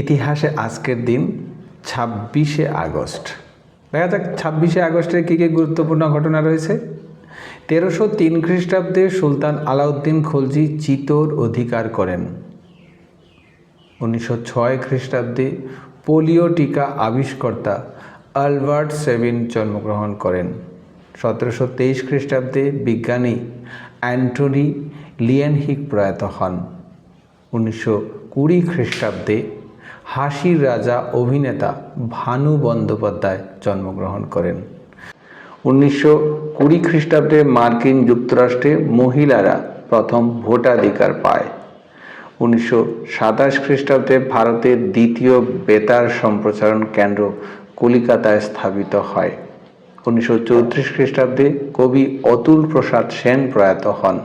ইতিহাসে আজকের দিন ছাব্বিশে আগস্ট। দেখা যাক, ছাব্বিশে আগস্টের কী কী গুরুত্বপূর্ণ ঘটনা রয়েছে। তেরোশো তিন খ্রিস্টাব্দে সুলতান আলাউদ্দিন খলজি চিতোর অধিকার করেন। উনিশশো ছয় খ্রিস্টাব্দে পোলিও টিকা আবিষ্কর্তা আলবার্ট সেভিন জন্মগ্রহণ করেন। সতেরোশো তেইশ খ্রিস্টাব্দে বিজ্ঞানী অ্যান্টনি লিয়েনহিক প্রয়াত হন। উনিশশো কুড়ি খ্রিস্টাব্দে হাসির রাজা অভিনেতা ভানু বন্দ্যোপাধ্যায় জন্মগ্রহণ করেন। উনিশশো কুড়ি খ্রিস্টাব্দে মার্কিন যুক্তরাষ্ট্রে মহিলারা প্রথম ভোটাধিকার পায়। উনিশশো সাতাশ খ্রিস্টাব্দে ভারতের দ্বিতীয় বেতার সম্প্রচারণ কেন্দ্র কলিকাতায় স্থাপিত হয়। উনিশশো চৌত্রিশ খ্রিস্টাব্দে কবি অতুল প্রসাদ সেন প্রয়াত হন।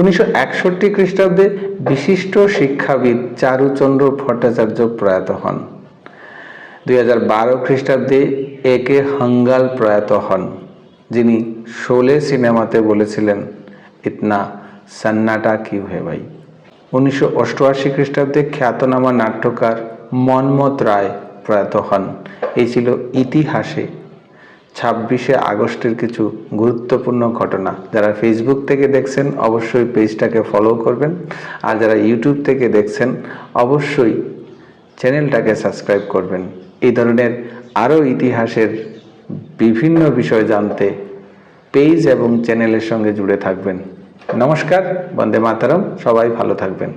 উনিশশো একষট্টি খ্রিস্টাব্দে বিশিষ্ট শিক্ষাবিদ চারুচন্দ্র ভট্টাচার্য প্রয়াত হন। দুই হাজার বারো খ্রিস্টাব্দে এ কে হাঙ্গাল প্রয়াত হন, যিনি শোলে সিনেমাতে বলেছিলেন, ইতনা সন্নাটা কি হে ভাই? উনিশশো অষ্টআশি খ্রিস্টাব্দে খ্যাতনামা নাট্যকার মন্মথ রায় প্রয়াত হন। এই ছিল ইতিহাসে ছাব্বিশে আগস্টের কিছু গুরুত্বপূর্ণ ঘটনা। যারা ফেসবুক থেকে দেখছেন, অবশ্যই পেজটাকে ফলো করবেন। আর যারা ইউটিউব থেকে দেখছেন, অবশ্যই চ্যানেলটাকে সাবস্ক্রাইব করবেন। এই ধরনের আরও ইতিহাসের বিভিন্ন বিষয় জানতে পেজ এবং চ্যানেলের সঙ্গে জুড়ে থাকবেন। নমস্কার, বন্দে মাতারম, সবাই ভালো থাকবেন।